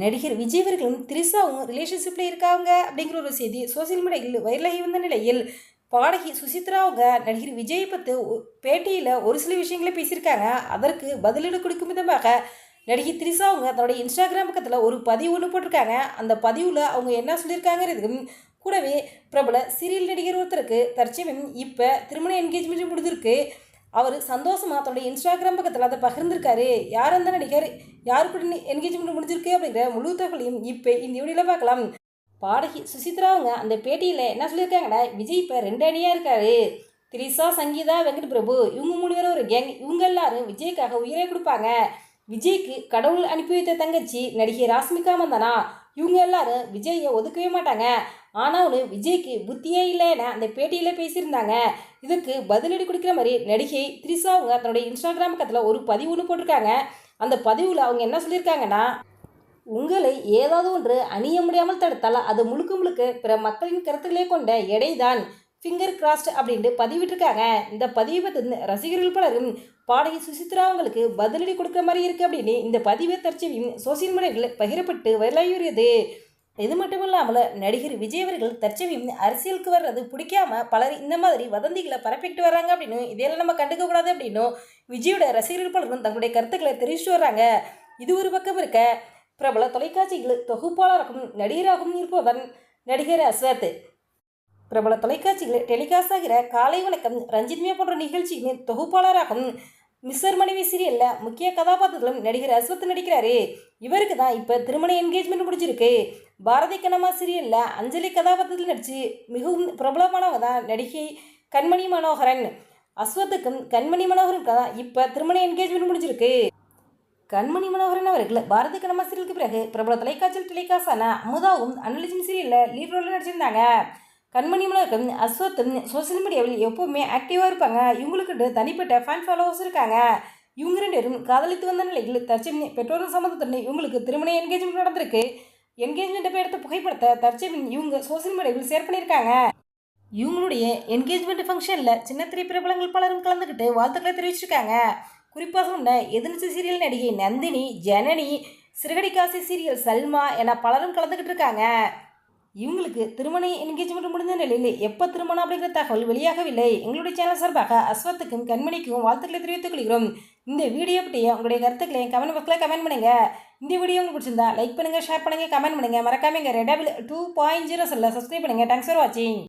நடிகர் விஜய் அவர்களும் திரிசாவும் ரிலேஷன்ஷிப்பில் இருக்காங்க அப்படிங்கிற ஒரு செய்தி சோசியல் மீடியாவில் வைரலாகி வந்த நிலையில் பாடகி சுசித்ராவுங்க நடிகர் விஜயை பத்து பேட்டியில் ஒரு சில விஷயங்களை பேசியிருக்காங்க. அதற்கு பதிலீடு கொடுக்கும் விதமாக நடிகை திரிசா அவங்க தன்னுடைய இன்ஸ்டாகிராம் பக்கத்தில் ஒரு பதிவு ஒன்று போட்டிருக்காங்க. அந்த பதிவில் அவங்க என்ன சொல்லியிருக்காங்கிறதுக்கும் கூடவே பிரபல சீரியல் நடிகர் ஒருத்தருக்கு தற்சமயம் இப்போ திருமண என்கேஜ்மெண்ட் முடிஞ்சிருக்கு. அவர் சந்தோஷமாக தன்னுடைய இன்ஸ்டாகிராம் பக்கத்தில் அதை பகிர்ந்திருக்காரு. யார் அந்த நடிகர்? யாருக்குடன் என்கேஜ்மெண்ட் முடிஞ்சிருக்கு அப்படிங்கிற முழு தகவலையும் இப்போ இந்த வீடியோவில் பார்க்கலாம். பாடகி சுசித்ரா அவங்க அந்த பேட்டியில் என்ன சொல்லியிருக்காங்கன்னா விஜய் இப்போ ரெண்டு அணியாக இருக்காரு. திரிசா சங்கீதா வெங்கட் பிரபு இவங்க மூணு பேரும் ஒரு கேங் இவங்க எல்லாரும் விஜய்க்காக உயிரே கொடுப்பாங்க. விஜய்க்கு கடவுள் அனுப்பி வைத்த தங்கச்சி நடிகை ராஸ்மிகா மந்தனா. இவங்க எல்லாரும் விஜயை ஒதுக்கவே மாட்டாங்க. ஆனாலும் விஜய்க்கு புத்தியே இல்லைன்னு அந்த பேட்டியில் பேசியிருந்தாங்க. இதுக்கு பதிலடி கொடுக்குற மாதிரி நடிகை த்ரிஷா அவங்க தன்னுடைய இன்ஸ்டாகிராம் பக்கத்தில் ஒரு பதிவு ஒன்று போட்டிருக்காங்க. அந்த பதிவில் அவங்க என்ன சொல்லியிருக்காங்கன்னா உங்களை ஏதாவது ஒன்று அணிய முடியாமல் தடுத்தால் அது முழுக்க முழுக்க பிற மக்களின் கருத்துக்களே கொண்ட எடைதான். ஃபிங்கர் கிராஸ்ட் அப்படின்ட்டு பதிவிட்டிருக்காங்க. இந்த பதிவை பற்றி ரசிகர்கள் பலரும் பாடகி சுசித்ரா அவங்களுக்கு பதிலடி கொடுக்குற மாதிரி இருக்குது அப்படின்னு இந்த பதிவை தற்செவியும் சோசியல் மீடியாவில் பகிரப்பட்டு வைரலாகி இது மட்டும் இல்லாமல் நடிகர் விஜய் அவர்கள் தற்செவியும் அரசியலுக்கு வர்றது பிடிக்காம பலர் இந்த மாதிரி வதந்திகளை பரப்பிக்கிட்டு வர்றாங்க அப்படின்னு இதையெல்லாம் நம்ம கண்டுக்க கூடாது அப்படின்னும் விஜயோட ரசிகர்கள் பலரும் தங்களுடைய கருத்துக்களை தெரிவிச்சுட்டு வர்றாங்க. இது ஒரு பக்கம் இருக்க பிரபல தொலைக்காட்சிகள் தொகுப்பாளராகவும் நடிகராகவும் இருப்பவன் நடிகர் அஸ்வத். பிரபல தொலைக்காட்சிகளில் டெலிகாஸ்ட் ஆகிற காலை வணக்கம் ரஞ்சித்மியா போன்ற நிகழ்ச்சிகளின் தொகுப்பாளராகவும் மிஸ்ஸர் மனைவி சீரியலில் முக்கிய கதாபாத்திரத்திலும் நடிகர் அஸ்வத் நடிக்கிறாரு. இவருக்கு தான் இப்போ திருமண என்கேஜ்மெண்ட் முடிஞ்சிருக்கு. பாரதி கண்ணம்மா சீரியலில் அஞ்சலி கதாபாத்திரத்தில் நடித்து மிகவும் பிரபலமானவங்க தான் நடிகை கண்மணி மனோகரன். அஸ்வத்துக்கும் கண்மணி மனோகரனுக்கு தான் இப்போ திருமண என்கேஜ்மெண்ட் முடிஞ்சிருக்கு. கண்மணி மனோகரன் அவர்கள் பாரதி கண்ணம்மா சீரியலுக்கு பிறகு பிரபல தொலைக்காட்சியில் டெலிகாஸ்டான அமுதாவும் அனலிஜின் சீரியலில் லீட் ரோலில் நடிச்சிருந்தாங்க. கண்மணி மலருக்கும் அஸ்வத்தும் சோசியல் மீடியாவில் எப்போவுமே ஆக்டிவாக இருப்பாங்க. இவங்களுக்கு தனிப்பட்ட ஃபேன் ஃபாலோவர்ஸ் இருக்காங்க. இவங்க ரெண்டு பேரும் காதலித்து வந்த நிலையில் தற்சமயம் பெற்றோர்கள் சம்மந்தத்துடன் இவங்களுக்கு திருமண என்கேஜ்மெண்ட் நடந்திருக்கு. என்கேஜ்மெண்ட்டை போய் எடுத்த புகைப்படத்தை தற்சமயம் இவங்க சோசியல் மீடியாவில் ஷேர் பண்ணியிருக்காங்க. இவங்களுடைய என்கேஜ்மெண்ட் ஃபங்க்ஷனில் சின்ன திரை பிரபலங்கள் பலரும் கலந்துக்கிட்டு வாழ்த்துக்களை தெரிவிச்சிருக்காங்க. குறிப்பாக சொன்ன எதிர்த்து சீரியல் நடிகை நந்தினி ஜனனி சிறுகடிக்காசி சீரியல் சல்மா என பலரும் கலந்துக்கிட்டு இருக்காங்க. இவங்களுக்கு திருமண என்கேஜ்மெண்ட் முடிந்த நிலையில் எப்போ திருமணம் அப்படிங்கிற தகவல் வெளியாகவில்லை. எங்களுடைய சேனல் சார்பாக அஸ்வத்துக்கும் கண்மணிக்கும் வாழ்த்துக்களை தெரிவித்துக் கொள்கிறோம். இந்த வீடியோ பற்றிய உங்களுடைய கருத்துக்களை கமெண்ட் பாக்ஸில் கமெண்ட் பண்ணுங்க. இந்த வீடியோ உங்களுக்கு பிடிச்சிருந்தா லைக் பண்ணுங்கள் ஷேர் பண்ணுங்கள் கமெண்ட் பண்ணுங்கள் மறக்காம எங்கள் ரெடபிள் டூ பாயிண்ட் ஜீரோ சொல்ல சப்ஸ்கிரைப் பண்ணுங்கள் தேங்க்ஸ் ஃபார் வாட்சிங்